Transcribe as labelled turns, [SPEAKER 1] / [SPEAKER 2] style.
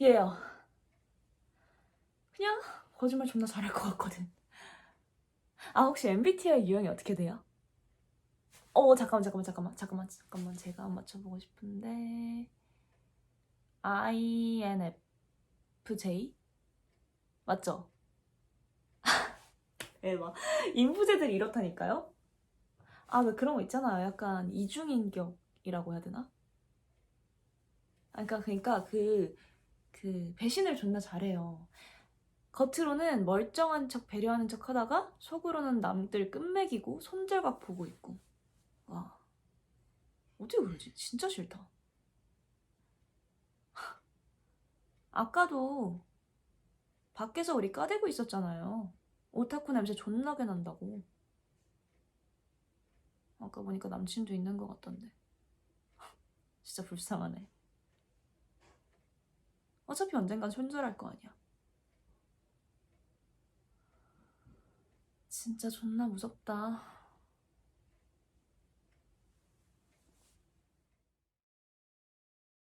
[SPEAKER 1] 얘요. 그냥 거짓말 존나 잘할 것 같거든. 아 혹시 MBTI 유형이 어떻게 돼요? 어 잠깐만 잠깐만 잠깐만 잠깐만 잠깐만 제가 한번 맞춰보고 싶은데 INFJ 맞죠? 대박 인부제들이 이렇다니까요? 아왜 그런 거 있잖아요 약간 이중인격이라고 해야 되나? 아, 그러니까 그러니까 그, 그 배신을 존나 잘해요. 겉으로는 멀쩡한 척 배려하는 척 하다가 속으로는 남들 끝매기고 손절각 보고 있고. 와. 어떻게 그러지? 진짜 싫다. 아까도 밖에서 우리 까대고 있었잖아요. 오타쿠 냄새 존나게 난다고. 아까 보니까 남친도 있는 것 같던데. 진짜 불쌍하네. 어차피 언젠간 손절할 거 아니야. 진짜 존나 무섭다.